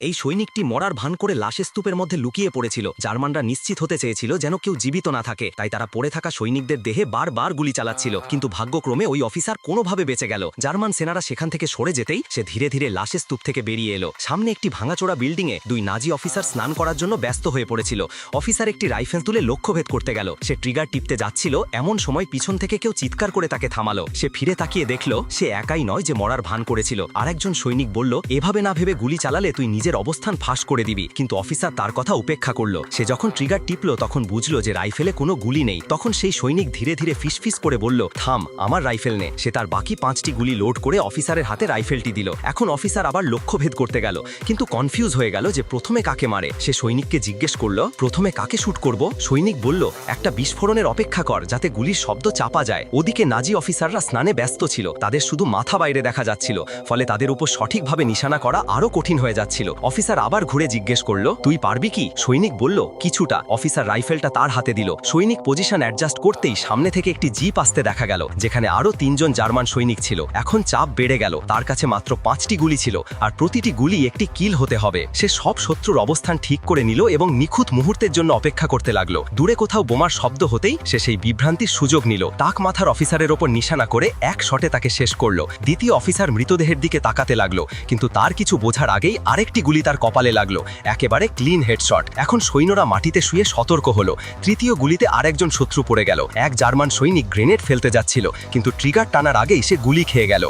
এই সৈনিকটি মরার ভান করে লাশের স্তূপের মধ্যে লুকিয়ে পড়েছিল। জার্মানরা নিশ্চিত হতে চেয়েছিল যেন কেউ জীবিত না থাকে। তাই তারা পড়ে থাকা সৈনিকদের দেহে বারবার গুলি চালাচ্ছিল। কিন্তু ভাগ্যক্রমে ওই অফিসার কোনোভাবে বেঁচে গেল। জার্মান সেনারা সেখান থেকে সরে যেতেই সে ধীরে ধীরে লাশের স্তূপ থেকে বেরিয়ে এলো। সামনে একটি ভাঙাচোরা বিল্ডিংয়ে দুই নাজি অফিসার স্নান করার জন্য ব্যস্ত হয়ে পড়েছিল। অফিসার একটি রাইফেল তুলে লক্ষ্যভেদ করতে গেল। সে ট্রিগার টিপতে যাচ্ছিল, এমন সময় পিছন থেকে কেউ চিৎকার করে তাকে থামালো। সে ফিরে তাকিয়ে দেখল, সে একাই নয় যে মরার ভান করেছিল। আরেকজন সৈনিক বলল, এভাবে না ভেবে গুলি চালালে তুই নিজের অবস্থান ফাঁস করে দিবি। কিন্তু অফিসার তার কথা উপেক্ষা করল। সে যখন ট্রিগার টিপলো, তখন বুঝলো যে রাইফেলে কোনো গুলি নেই। তখন সেই সৈনিক ধীরে ধীরে ফিসফিস করে বলল, থাম, আমার রাইফেল নে। সে তার বাকি পাঁচটি গুলি লোড করে অফিসারের হাতে রাইফেলটি দিল। এখন অফিসার আবার লক্ষ্যভেদ করতে গেল। কিন্তু কনফিউজ হয়ে গেল যে প্রথমে কাকে মারে। সে সৈনিককে জিজ্ঞেস করল, প্রথমে কাকে শ্যুট করব? সৈনিক বলল, একটা বিস্ফোরণের অপেক্ষা কর, যাতে গুলির শব্দ চাপা যায়। ওদিকে নাজি অফিসাররা স্নানে ব্যস্ত ছিল। তাদের শুধু মাথা বাইরে দেখা যাচ্ছিল, ফলে তাদের উপর সঠিকভাবে নিশানা করা আরও কঠিন হয়ে যাচ্ছিল। অফিসার আবার ঘুরে জিজ্ঞেস করল, তুই পারবি কি? সৈনিক বলল, কিছুটা। অফিসার রাইফেলটা তার হাতে দিল। সৈনিক পজিশন অ্যাডজাস্ট করতেই সামনে থেকে একটি জিপ আসতে দেখা গেল, যেখানে আরও তিনজন জার্মান সৈনিক ছিল। এখন চাপ বেড়ে গেল। তার কাছে মাত্র পাঁচটি গুলি ছিল আর প্রতিটি গুলি একটি কিল হতে হবে। সে সব শত্রুর অবস্থান ঠিক করে নিল এবং নিখুঁত মুহূর্তের জন্য অপেক্ষা করতে লাগল। দূরে কোথাও বোমার শব্দ হতেই সে সেই বিভ্রান্তির সুযোগ নিল। তাক মাথার অফিসারের ওপর নিশানা করে এক শটে তাকে শেষ করল। দ্বিতীয় অফিসার মৃতদেহের দিকে তাকাতে লাগল, কিন্তু তার কিছু বোঝার আগেই আরেকটি গুলি তার কপালে লাগল। একেবারে ক্লিন হেডশট এখন সৈন্যরা মাটিতে শুয়ে সতর্ক হলো। তৃতীয় গুলিতে আরেকজন শত্রু পড়ে গেল। এক জার্মান সৈনিক গ্রেনেড ফেলতে যাচ্ছিল, কিন্তু ট্রিগার টানার আগেই সে গুলি খেয়ে গেল।